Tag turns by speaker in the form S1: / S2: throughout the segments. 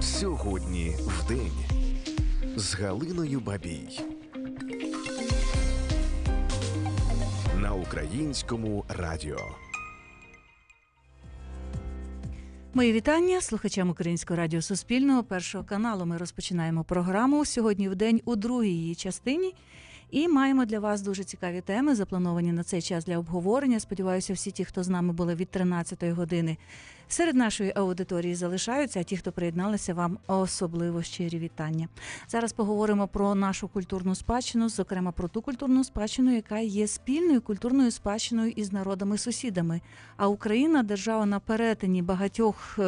S1: Сьогодні в день з Галиною Бабій. На українському радіо.
S2: Мої вітання слухачам Українського радіо Суспільного першого каналу. Ми розпочинаємо програму сьогодні в день у другій її частині. І маємо для вас дуже цікаві теми, заплановані на цей час для обговорення. Сподіваюся, всі ті, хто з нами були від 13-ї години, серед нашої аудиторії залишаються. А ті, хто приєдналися, вам особливо щирі вітання. Зараз поговоримо про нашу культурну спадщину, зокрема про ту культурну спадщину, яка є спільною культурною спадщиною із народами-сусідами. А Україна держава на перетині багатьох.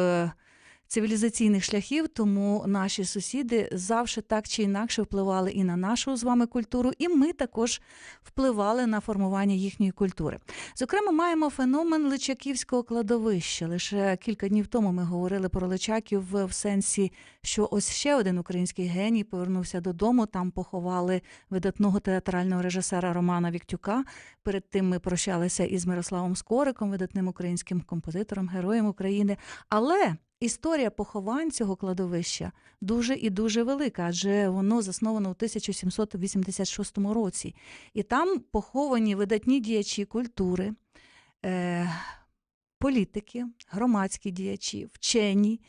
S2: Цивілізаційних шляхів, тому наші сусіди завжди так чи інакше впливали і на нашу з вами культуру, і ми також впливали на формування їхньої культури. Зокрема, маємо феномен Личаківського кладовища. Лише кілька днів тому ми говорили про Личаків в сенсі, що ось ще один український геній повернувся додому. Там поховали видатного театрального режисера Романа Віктюка. Перед тим ми прощалися із Мирославом Скориком, видатним українським композитором, героєм України. Але історія поховань цього кладовища дуже і дуже велика, адже воно засновано у 1786 році. І там поховані видатні діячі культури, е, політики, громадські діячі, вчені,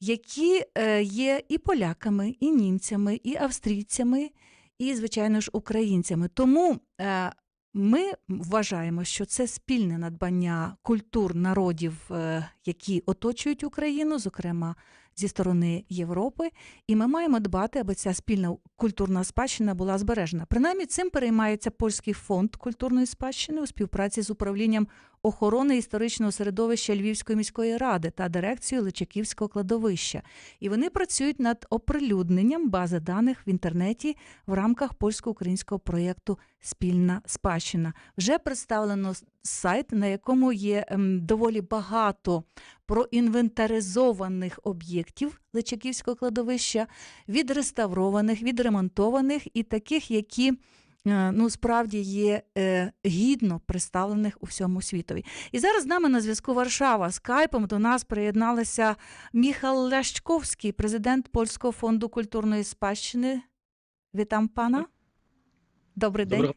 S2: які е, є і поляками, і німцями, і австрійцями, і, звичайно ж, українцями. Тому е, ми вважаємо, що це спільне надбання культур народів, е, які оточують Україну, зокрема зі сторони Європи, і ми маємо дбати, аби ця спільна культурна спадщина була збережена. Принаймні, цим переймається польський фонд культурної спадщини у співпраці з управлінням охорони історичного середовища Львівської міської ради та дирекцією Личаківського кладовища. І вони працюють над оприлюдненням бази даних в інтернеті в рамках польсько-українського проєкту Спільна спадщина. Вже представлено сайт, на якому є ем, доволі багато проінвентаризованих об'єктів Личаківського кладовища, відреставрованих, відремонтованих і таких, які ну справді є е, гідно представлених у всьому світові. І зараз з нами на зв'язку Варшава скайпом до нас приєдналася Міхал Ляшковський, президент Польського фонду культурної спадщини. Вітам пана. Добрий день.
S3: Доброго.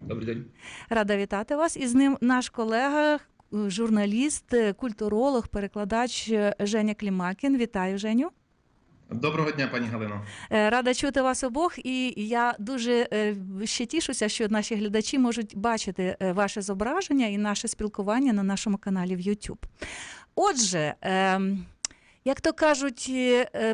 S3: Добрий день.
S2: Рада вітати вас. І з ним наш колега, е, журналіст, е, культуролог, перекладач е, Женя Клімакін. Вітаю, Женю.
S3: Доброго дня, пані Галино.
S2: Е, Рада чути вас обох, і я дуже е, ще тішуся, що наші глядачі можуть бачити е, ваше зображення і наше спілкування на нашому каналі в YouTube. Отже, ем, як то кажуть,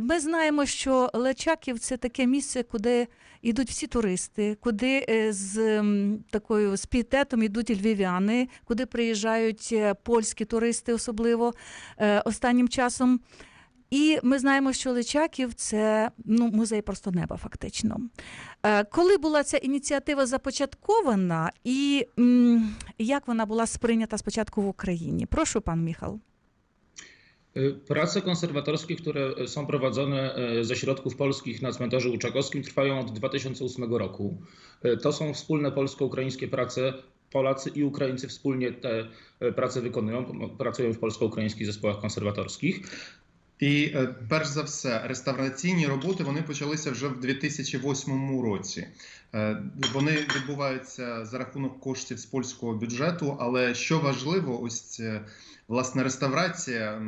S2: ми знаємо, що Лечаків це таке місце, куди йдуть всі туристи, куди з такою з пієтетом йдуть львів'яни, куди приїжджають польські туристи, особливо останнім часом. І ми знаємо, що Личаків це ну, музей просто неба, фактично. Е, Коли була ця ініціатива започаткована, і як вона була сприйнята спочатку в Україні? Прошу, пан Міхал.
S3: Prace konserwatorskie, które są prowadzone ze środków polskich na cmentarzu Łuczakowskim trwają od 2008 roku. To są wspólne polsko-ukraińskie prace. Polacy i Ukraińcy wspólnie te prace wykonują, pracują w polsko-ukraińskich zespołach konserwatorskich.
S4: І е, перш за все, реставраційні роботи вони почалися вже в 2008 році. Е, Вони відбуваються за рахунок коштів з польського бюджету. Але що важливо, ось е, власне реставрація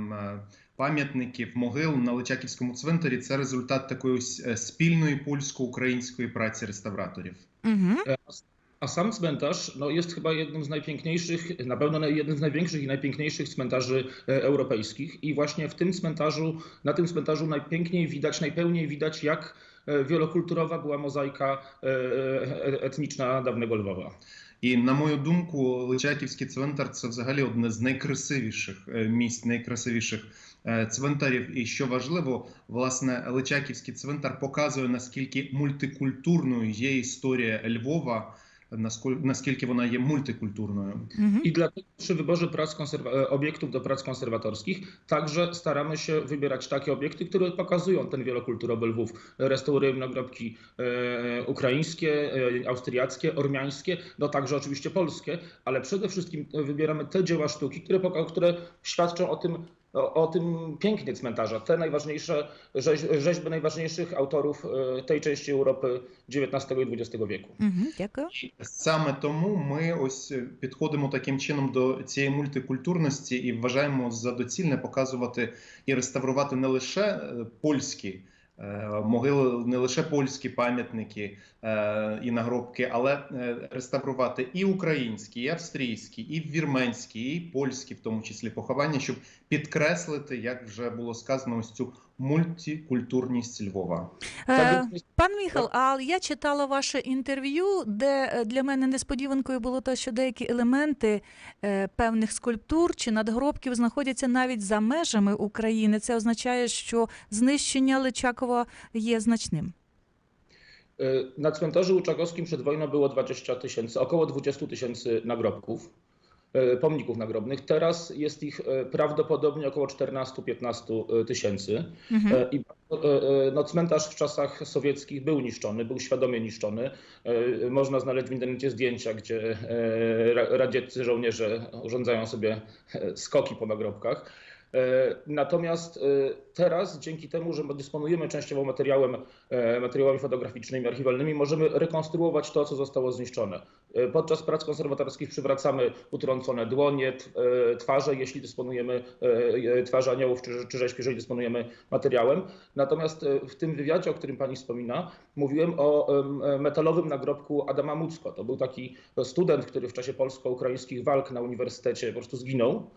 S4: пам'ятників могил на Личаківському цвинтарі це результат такої ось спільної польсько-української праці реставраторів.
S2: Угу.
S3: A sam cmentarz no, jest chyba jednym z najpiękniejszych, na pewno jednym z największych i najpiękniejszych cmentarzy e, europejskich. I właśnie w tym cmentarzu, na tym cmentarzu najpiękniej widać, najpełniej widać, jak e, wielokulturowa była mozaika e, e, etniczna dawnego Lwowa.
S4: І на мою думку, Личаківський цвинтар це взагалі одне з найкрасивіших е, місць, найкрасивіших е, цвинтарів. І що важливо, власне, Личаківський цвинтар показує наскільки мультикультурною є історія Львова, насколь- наскільки вона є мультикультурною.
S2: Угу.
S3: I dlatego przy wyborze prac konserwa- e, obiektów do prac konserwatorskich także staramy się wybierać takie obiekty, które pokazują ten wielokulturowy Lwów. Restaurujemy nagrobki e, ukraińskie, e, austriackie, ormiańskie, no także oczywiście polskie, ale przede wszystkim wybieramy te dzieła sztuki, które, poka- które świadczą o tym, o, o tym pięknie cmentarza. Te najważniejsze rzeź, rzeźby najważniejszych autorów e, tej części Europy XIX і XX віку.
S2: Угу, дякую.
S4: Саме тому ми ось підходимо таким чином до цієї мультикультурності і вважаємо за доцільне показувати і реставрувати не лише е, польські могили, не лише польські пам'ятники е, і нагробки, але е, реставрувати і українські, і австрійські, і вірменські, і польські, в тому числі поховання, щоб підкреслити, як вже було сказано, ось цю мультикультурність Львова.
S2: Е, Пан Міхал, а я читала ваше інтерв'ю, де е, для мене несподіванкою було те, що деякі елементи е, певних скульптур чи надгробків знаходяться навіть за межами України. Це означає, що знищення Личакова є значним.
S3: Na cmentarzu Łuczakowskim przed wojną było 20 tysięcy, około 20 tysięcy nagrobków, E, pomników nagrobnych. Teraz jest ich e, prawdopodobnie około 14-15 e, tysięcy. Mhm. I no, cmentarz w czasach sowieckich był niszczony, był świadomie niszczony. Można znaleźć w internecie zdjęcia, gdzie radzieccy żołnierze urządzają sobie skoki po nagrobkach. E, Natomiast e, teraz, dzięki temu, że dysponujemy częściowo materiałem, e, materiałami fotograficznymi, archiwalnymi, możemy rekonstruować to, co zostało zniszczone. Podczas prac konserwatorskich przywracamy utrącone dłonie, twarze, jeśli dysponujemy twarzy aniołów czy, czy rzeźb, jeżeli dysponujemy materiałem. Natomiast w tym wywiadzie, o którym pani wspomina, mówiłem o metalowym nagrobku Adama Mucko. To był taki student, który w czasie polsko-ukraińskich walk na uniwersytecie po prostu zginął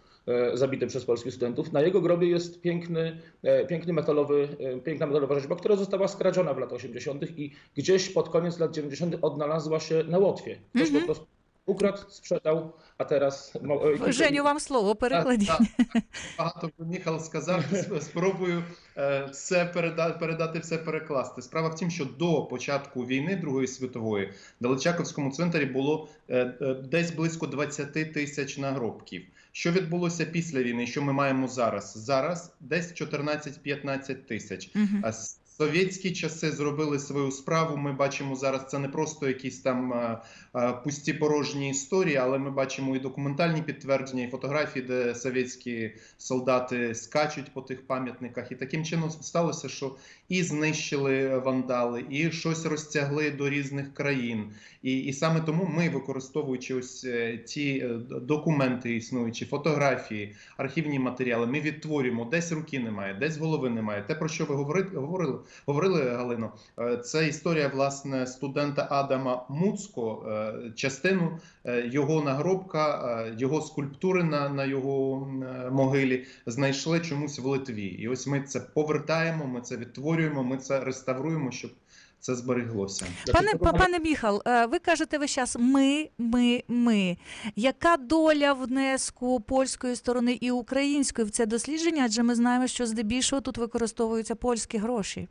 S3: zabity przez polskich studentów. Na jego grobie jest piękny, e, piękny metalowy, e, piękna metalowa rzeźba, która została skradziona w latach 80. i gdzieś pod koniec lat 90. odnalazła się na Łotwie. Ktoś
S2: Mhm.
S3: po prostu ukradł, sprzedał, a teraz... mo- e,
S2: Женю, вам слово перекладіть.
S4: Так, так. Багато би Міхал сказав, сп- спробую е, все передати, передати, все перекласти. Справа в тім, що до початку війни Другої світової на Личаковському цвинтарі було е, е, десь близько 20 тисяч нагробків. Що відбулося після війни? Що ми маємо зараз? Зараз десь 14-15 тисяч. С- Совєтські часи зробили свою справу. Ми бачимо зараз це не просто якісь там е, е, пусті порожні історії, але ми бачимо і документальні підтвердження, і фотографії, де совєтські солдати скачуть по тих пам'ятниках. І таким чином сталося, що і знищили вандали, і щось розтягли до різних країн. І, і саме тому ми, використовуючи ось е, ті документи існуючі, фотографії, архівні матеріали, ми відтворюємо десь руки немає, десь голови немає. Те про що ви говорили, говорили Галино, е, це історія власне студента Адама Муцко. е, Частину е, його нагробка, його скульптури на, на його могилі знайшли чомусь в Литві. І ось ми це повертаємо, ми це відтворюємо, ми це реставруємо, щоб це збереглося.
S2: Пане, пане Міхал, е, ви кажете весь час ми, ми, ми. Яка доля внеску польської сторони і української в це дослідження? Адже ми знаємо, що здебільшого тут використовуються польські гроші.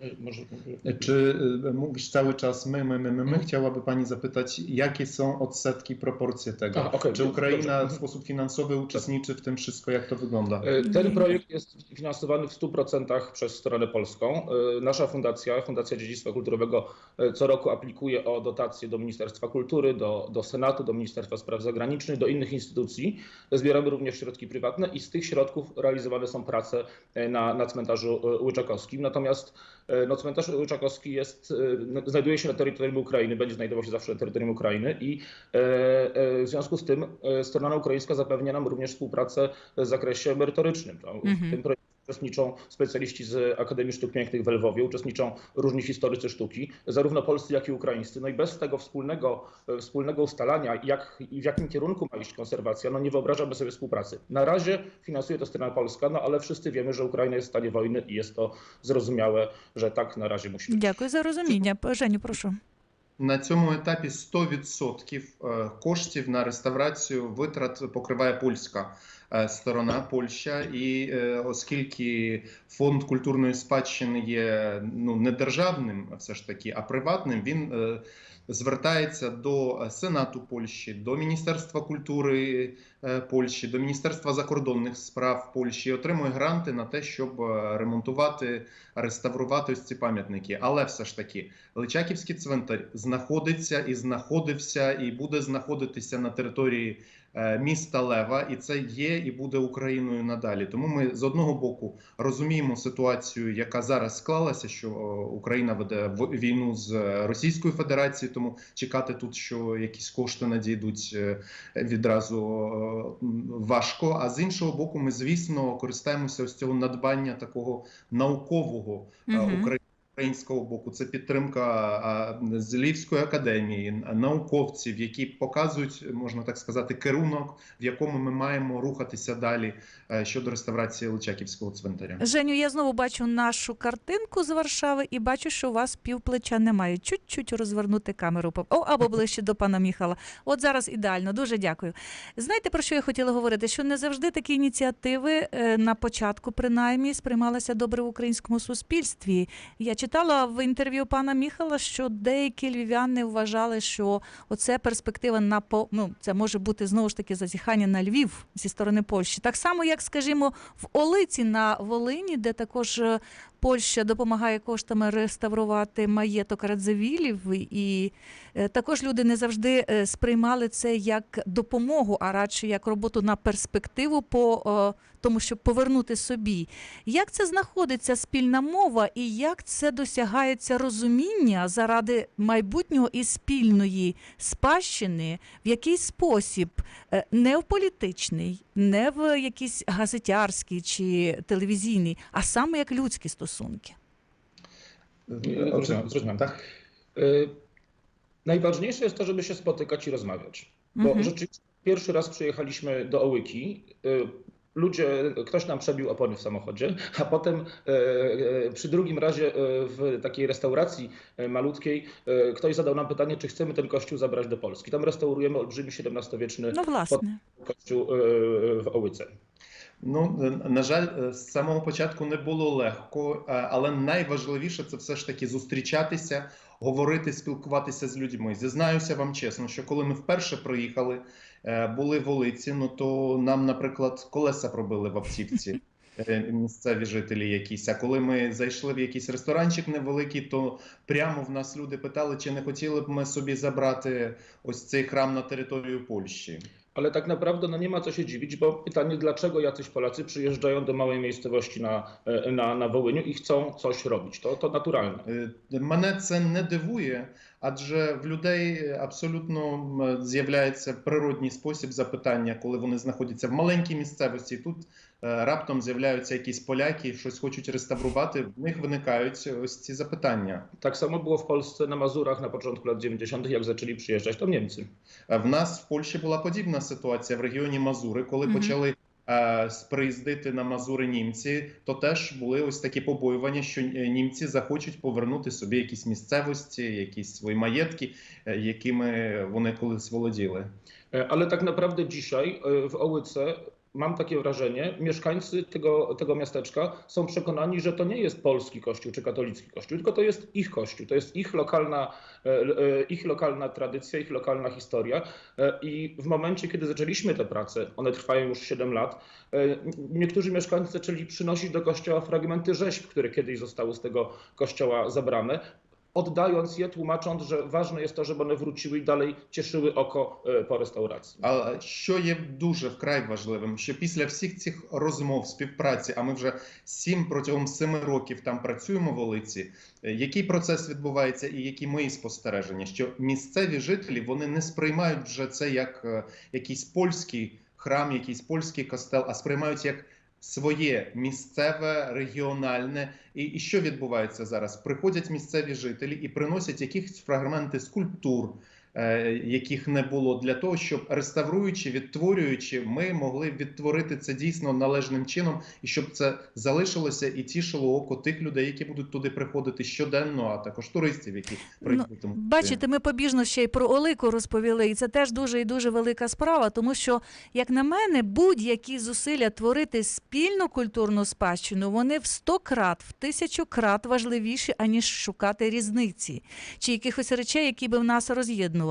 S3: E, Może,
S4: Czy y, mówisz cały czas my, my, my, my, my? Chciałaby Pani zapytać, jakie są odsetki, proporcje tego?
S3: Aha, okej,
S4: Czy Ukraina
S3: dobrze.
S4: w sposób finansowy uczestniczy w tym wszystko? Jak to wygląda?
S3: E, Ten projekt jest finansowany w 100% przez stronę polską. E, Nasza fundacja, Fundacja Dziedzictwa Kulturowego, e, co roku aplikuje o dotacje do Ministerstwa Kultury, do, do Senatu, do Ministerstwa Spraw Zagranicznych, do innych instytucji. Zbieramy również środki prywatne i z tych środków realizowane są prace e, na, na cmentarzu e, Łyczakowskim. Natomiast e, no, cmentarz Łyczakowski jest, e, no, znajduje się na terytorium Ukrainy, będzie znajdował się zawsze na terytorium Ukrainy i e, e, w związku z tym e, strona ukraińska zapewnia nam również współpracę w zakresie merytorycznym. To
S2: Mhm.
S3: W tym projekcie uczestniczą specjaliści z Akademii Sztuk Pięknych w Lwowie, uczestniczą różni historycy sztuki, zarówno polscy, jak i ukraińscy. No i bez tego wspólnego, e, wspólnego ustalania, jak i w jakim kierunku ma iść konserwacja, no nie wyobrażamy sobie współpracy. Na razie finansuje to strona polska, no ale wszyscy wiemy, że Ukraina jest w stanie wojny i jest to zrozumiałe, że tak na razie musi być.
S2: Dziękuję za rozumienie. Żeniu, proszę.
S4: На цьому етапі 100% е, коштів на реставрацію витрат покриває польська е, сторона Польща. І е, оскільки фонд культурної спадщини є ну не державним, все ж таки, а приватним, він звертається до е, Сенату Польщі, до Міністерства культури е, Польщі, до Міністерства закордонних справ Польщі отримує гранти на те, щоб е, ремонтувати, реставрувати ось ці пам'ятники. Але все ж таки, Личаківський цвинтар знаходиться і знаходився, і буде знаходитися на території міста Лева, і це є і буде Україною надалі. Тому ми з одного боку розуміємо ситуацію, яка зараз склалася, що Україна веде війну з е, Російською Федерацією, тому чекати тут, що якісь кошти надійдуть е, відразу е, важко. А з іншого боку, ми звісно користаємося ось цього надбання такого наукового е,
S2: Мгм.
S4: Украї- Українського боку це підтримка з Львівської академії, науковців, які показують, можна так сказати, керунок, в якому ми маємо рухатися далі е, щодо реставрації Личаківського цвинтаря.
S2: Женю, я знову бачу нашу картинку з Варшави і бачу, що у вас півплеча немає. Чуть-чуть розвернути камеру О, або ближче до пана Міхала. От зараз ідеально. Дуже дякую. Знаєте, про що я хотіла говорити? Що не завжди такі ініціативи е, на початку, принаймні, сприймалися добре в українському суспільстві. Я читала в інтерв'ю пана Міхала, що деякі львів'яни вважали, що оце перспектива на ну, це може бути знову ж таки зазіхання на Львів зі сторони Польщі. Так само, як, скажімо, в Олиці на Волині, де також е, Польща допомагає коштами реставрувати маєток Радзивілів, і е, також люди не завжди е, сприймали це як допомогу, а радше як роботу на перспективу по е, тому, щоб повернути собі. Як це знаходиться спільна мова, і як це досягається розуміння заради майбутнього і спільної спадщини, в який спосіб не в політичний, не в якийсь газетярський чи телевізійний, а саме як людські стосунки.
S3: stosunkiem? Rozumiem, rozumiem tak? E, najważniejsze jest to, żeby się spotykać i rozmawiać. Bo
S2: mhm.
S3: rzeczywiście pierwszy raz przyjechaliśmy do Ołyki. E, ludzie, ktoś nam przebił opony w samochodzie, a potem e, przy drugim razie w takiej restauracji malutkiej ktoś zadał nam pytanie, czy chcemy ten kościół zabrać do Polski. Tam restaurujemy olbrzymi XVII-wieczny
S2: no
S3: kościół w Ołyce.
S4: Ну е, на жаль, е, з самого початку не було легко, е, але найважливіше це все ж таки зустрічатися, говорити, спілкуватися з людьми. Зізнаюся вам чесно, що коли ми вперше приїхали, були в Олиці, ну то нам, наприклад, колеса пробили в автівці. Місцеві жителі якісь. А коли ми зайшли в якийсь ресторанчик невеликий, то прямо в нас люди питали, чи не хотіли б ми собі забрати ось цей храм на територію Польщі.
S3: Ale tak naprawdę no nie ma co się dziwić, bo pytanie, dlaczego jacyś Polacy przyjeżdżają do małej miejscowości na, e, na, na Wołyniu i chcą coś robić. To, to naturalne.
S4: Е, Мене це не дивує, адже в людей абсолютно м, з'являється природній спосіб запитання, коли вони знаходяться в маленькій місцевості. Тут е, раптом з'являються якісь поляки, щось хочуть реставрувати. В них виникають ось ці запитання.
S3: Tak samo było w Polsce na Mazurach na początku lat 90., jak zaczęli przyjeżdżać, to Niemcy.
S4: Е, В нас в Польщі була подібна ситуація в регіоні Мазури, коли
S2: Мгм.
S4: почали. е, Приїздити на Мазури німці, то теж були ось такі побоювання, що е, німці захочуть повернути собі якісь місцевості, якісь свої маєтки, е, якими вони колись володіли.
S3: Ale tak naprawdę dzisiaj w Ołyce mam takie wrażenie, mieszkańcy tego, tego miasteczka są przekonani, że to nie jest polski kościół czy katolicki kościół, tylko to jest ich kościół, to jest ich lokalna, e, e, ich lokalna tradycja, ich lokalna historia. E, I w momencie, kiedy zaczęliśmy te prace, one trwają już 7 lat, niektórzy mieszkańcy zaczęli przynosić do kościoła fragmenty rzeźb, które kiedyś zostały z tego kościoła zabrane. Oddając je, tłumacząc, że ważne jest to, żeby one wróciły i dalej cieszyły oko e, po restauracji.
S4: Але що є дуже вкрай важливим, що після всіх цих розмов, співпраці, а ми вже сім протягом семи років там працюємо в Олиці. е, Який процес відбувається, і які мої спостереження? Що місцеві жителі вони не сприймають вже це як е, якийсь польський храм, якийсь польський костел, а сприймають як своє місцеве, регіональне. І, і що відбувається зараз? Приходять місцеві жителі і приносять якісь фрагменти скульптур. Е, яких не було, для того, щоб реставруючи, відтворюючи, ми могли відтворити це дійсно належним чином, і щоб це залишилося і тішило око тих людей, які будуть туди приходити щоденно, а також туристів, які прийдуть.
S2: Ну, Бачите, ми побіжно ще й про Олику розповіли, і це теж дуже і дуже велика справа, тому що, як на мене, будь-які зусилля творити спільну культурну спадщину, вони в сто крат, в тисячу крат важливіші, аніж шукати різниці чи якихось речей, які би в нас роз'єднували.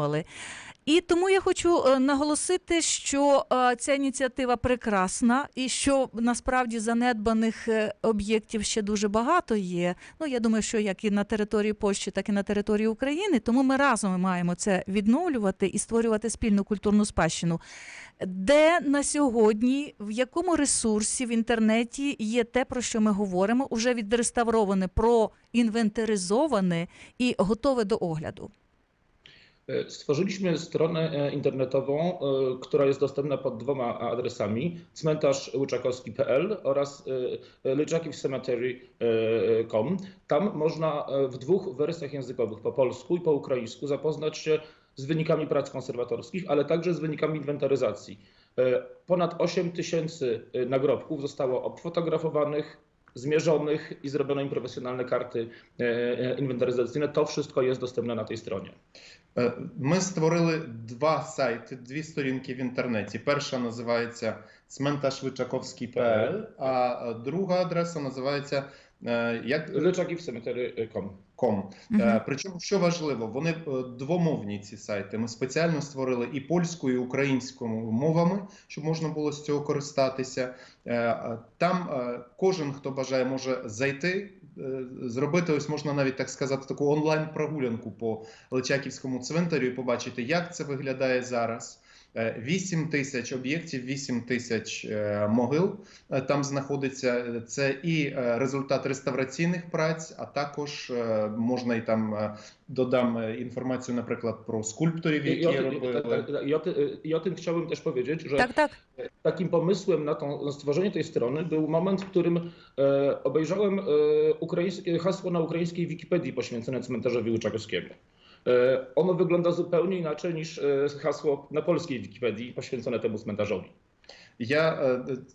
S2: І тому я хочу е, наголосити, що е, ця ініціатива прекрасна, і що насправді занедбаних е, об'єктів ще дуже багато є. Ну я думаю, що як і на території Польщі, так і на території України. Тому ми разом маємо це відновлювати і створювати спільну культурну спадщину. Де на сьогодні, в якому ресурсі в інтернеті є те, про що ми говоримо, уже відреставроване, проінвентаризоване і готове до огляду.
S3: Stworzyliśmy stronę e, internetową, e, która jest dostępna pod dwoma adresami: cmentarzłyczakowski.pl oraz e, lyczakivcemetery.com. Tam można w dwóch wersjach językowych, po polsku i po ukraińsku, zapoznać się z wynikami prac konserwatorskich, ale także z wynikami inwentaryzacji. Ponad 8 tysięcy nagrobków zostało obfotografowanych, zmierzonych i zrobiono im profesjonalne karty inwentaryzacyjne. To wszystko jest dostępne na tej stronie.
S4: Е, Ми створили два сайти, дві сторінки в інтернеті. Перша називається cmentarz.wyczakowski.pl, а друга адреса називається е, як
S3: Lyczakivcemetery.com.
S4: Com. Е, Причому, що важливо, вони е, двомовні ці сайти. Ми спеціально створили і польською, і українською мовами, щоб можна було з цього користатися. Е, е, Там е, кожен, хто бажає, може зайти, е, зробити ось можна навіть так сказати таку онлайн-прогулянку по Личаківському цвинтарю і побачити, як це виглядає зараз. 8 тисяч об'єктів, 8 тисяч е, могил е, там знаходиться. Це і е, результат реставраційних праць, а також е, можна і там е, dodam е, інформацію, наприклад, про скульпторів,
S3: I, i,
S4: які
S3: o, tym-
S4: робили.
S3: tak, tak, i, o, ty- I o tym chciałbym też powiedzieć, że
S2: Так, так.
S3: takim pomysłem na, tą, na stworzenie tej strony był moment, w którym e, obejrzałem e, ukraińskie, hasło na ukraińskiej Wikipedii poświęcone cmentarzowi Łyczakowskiemu. E, ono wygląda zupełnie inaczej niż e, hasło na polskiej Wikipedii poświęcone temu cmentarzowi.
S4: Я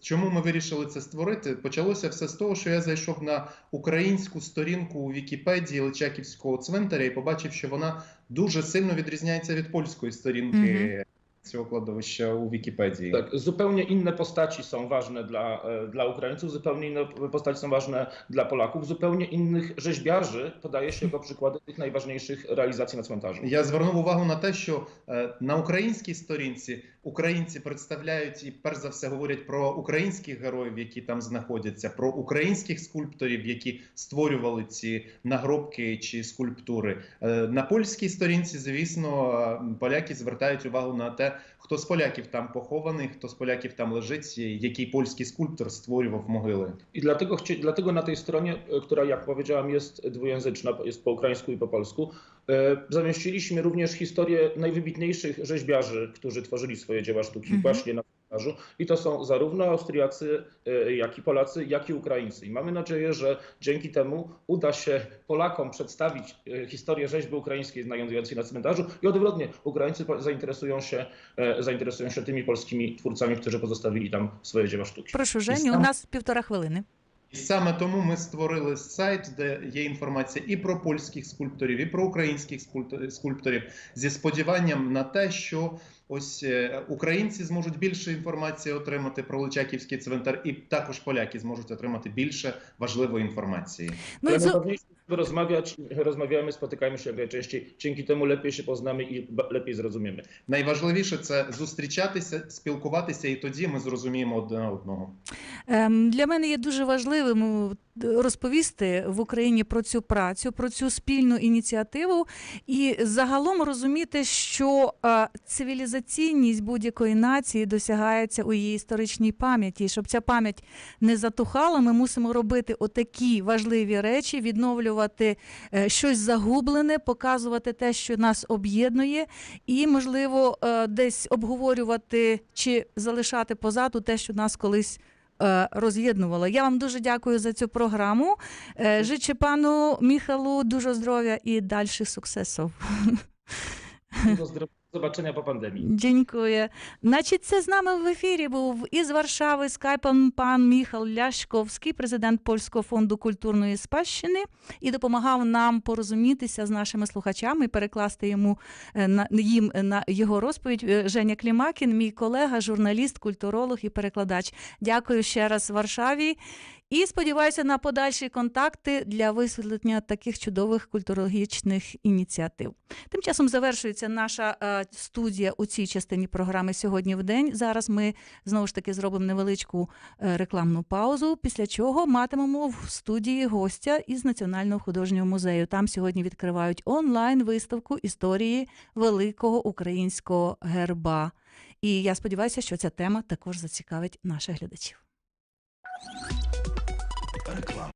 S4: чому ми вирішили це створити? Почалося все з того, що я зайшов на українську сторінку у Вікіпедії Личаківського цвинтаря і побачив, що вона дуже сильно відрізняється від польської сторінки цього кладовища у Вікіпедії.
S3: Tak, zupełnie inne postaci są ważne dla, e, dla Ukraińców, zupełnie inne postaci są ważne dla Polaków, zupełnie innych rzeźbiarzy podaje się jako przykłady tych najważniejszych realizacji na cmentarzu.
S4: Я звернув увагу на те, що на українській сторінці українці представляють і перш за все говорять про українських героїв, які там знаходяться, про українських скульпторів, які створювали ці нагробки чи скульптури. На польській сторінці, звісно, поляки звертають увагу на те, хто з поляків там похований, хто з поляків там лежить, і який польський скульптор створював могили.
S3: I dlatego, chci- dlatego na tej stronie, e, która jak powiedziałam jest dwujęzyczna, jest po ukraińsku i po polsku, e, zamieściliśmy również historię najwybitniejszych rzeźbiarzy, którzy tworzyli swoje dzieła sztuki
S2: Mhm.
S3: właśnie na cmentarzu. I to są zarówno Austriacy, e, jak i Polacy, jak i Ukraińcy. I mamy nadzieję, że dzięki temu uda się Polakom przedstawić e, historię rzeźby ukraińskiej znajdującej na cmentarzu i odwrotnie, Ukraińcy po- zainteresują się, e, zainteresują się tymi polskimi twórcami, którzy pozostawili tam swoje dzieła sztuki.
S2: Прошу, Женю, у
S4: сам-
S2: нас півтора хвилини.
S4: І саме тому ми створили сайт, де є інформація і про польських скульпторів, і про українських скульптор- скульпторів зі сподіванням на те, що ось е, українці зможуть більше інформації отримати про Личаківський цвинтар, і також поляки зможуть отримати більше важливої інформації.
S2: Ну
S3: Треба rozmawiać, rozmawiamy, spotykamy się jak najczęściej. Dzięki temu lepiej się poznamy i lepiej zrozumiemy.
S4: Найважливіше це зустрічатися, спілкуватися, і тоді ми зрозуміємо одне одного.
S2: Для мене є дуже важливим розповісти в Україні про цю працю, про цю спільну ініціативу, і загалом розуміти, що цивілізаційність будь-якої нації досягається у її історичній пам'яті. Щоб ця пам'ять не затухала, ми мусимо робити отакі важливі речі, відновлювати е, щось загублене, показувати те, що нас об'єднує, і можливо е, десь обговорювати чи залишати позаду те, що нас колись Роз'єднувала. роз'єднувало. Я вам дуже дякую за цю програму. Е, пану Міхалу, дуже здоров'я і далі dalszych
S3: zobaczenia po pandemii.
S2: Дякую. Значить, це з нами в ефірі був із Варшави скайпом пан Міхал Ляшковський, президент Польського фонду культурної спадщини, і допомагав нам порозумітися з нашими слухачами перекласти йому на їм на його розповідь. Женя Клімакін, мій колега, журналіст, культуролог і перекладач. Дякую ще раз Варшаві. І сподіваюся на подальші контакти для висвітлення таких чудових культурологічних ініціатив. Тим часом завершується наша е, студія у цій частині програми сьогодні в день. Зараз ми знову ж таки зробимо невеличку е, рекламну паузу. Після чого матимемо в студії гостя із Національного художнього музею. Там сьогодні відкривають онлайн виставку історії великого українського герба. І я сподіваюся, що ця тема також зацікавить наших глядачів.
S1: o'clock.